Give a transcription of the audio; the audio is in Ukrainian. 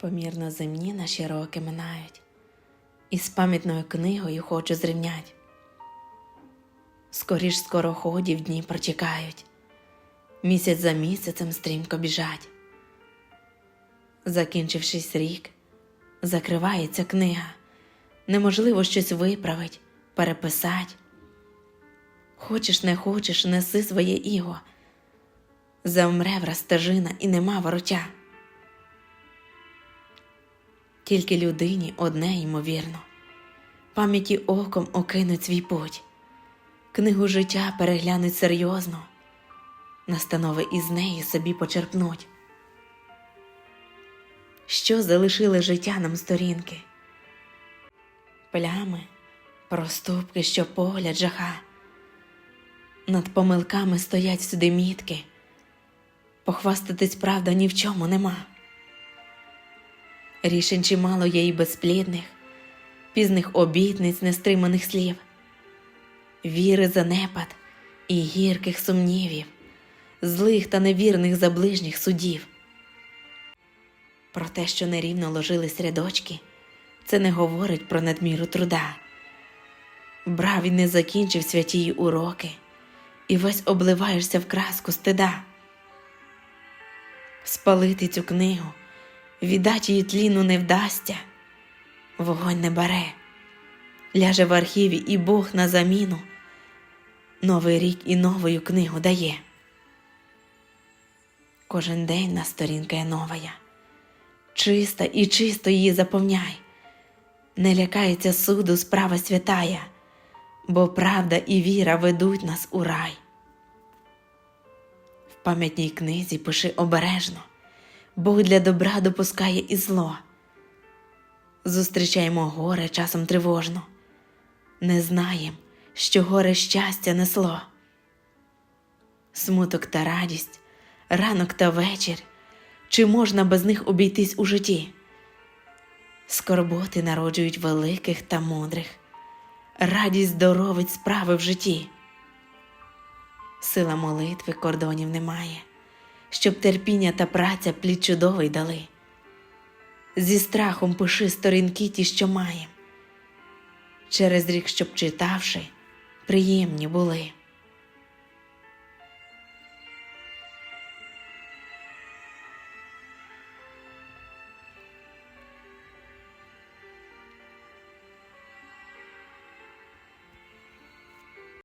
Помірно земні наші роки минають, і з пам'ятною книгою хочу зрівнять. Скоріш скороходів дні протікають, місяць за місяцем стрімко біжать. Закінчившись рік, закривається книга, неможливо щось виправить, переписать. Хочеш, не хочеш, неси своє іго, завмре враз стежина і нема вороття. Тільки людині одне ймовірно, пам'яті оком окинуть свій путь, книгу життя переглянуть серйозно, настанови із неї собі почерпнуть. Що залишили життя нам сторінки? Плями, проступки, що погляд жаха. Над помилками стоять сюди мітки, похвастатись правда ні в чому нема. Рішень чимало є і безплідних, пізних обітниць, нестриманих слів, віри занепад і гірких сумнівів, злих та невірних за ближніх судів. Про те, що нерівно ложились рядочки, це не говорить про надміру труда. Брав і не закінчив святії уроки, і весь обливаєшся в краску стида. Спалити цю книгу, віддать її тліну не вдасться, вогонь не бере, ляже в архіві, і Бог на заміну. Новий рік і новою книгу дає. Кожен день на сторінка є новая, чиста і чисто її заповняй, не лякається суду справа святая, бо правда і віра ведуть нас у рай. В пам'ятній книзі пиши обережно, Бог для добра допускає і зло. Зустрічаємо горе часом тривожно, не знаєм, що горе щастя несло. Смуток та радість, ранок та вечір, чи можна без них обійтись у житті? Скорботи народжують великих та мудрих, радість здоровить справи в житті. Сила молитви кордонів немає, щоб терпіння та праця плід чудовий дали. Зі страхом пиши сторінки ті, що маєм, через рік, щоб читавши, приємні були.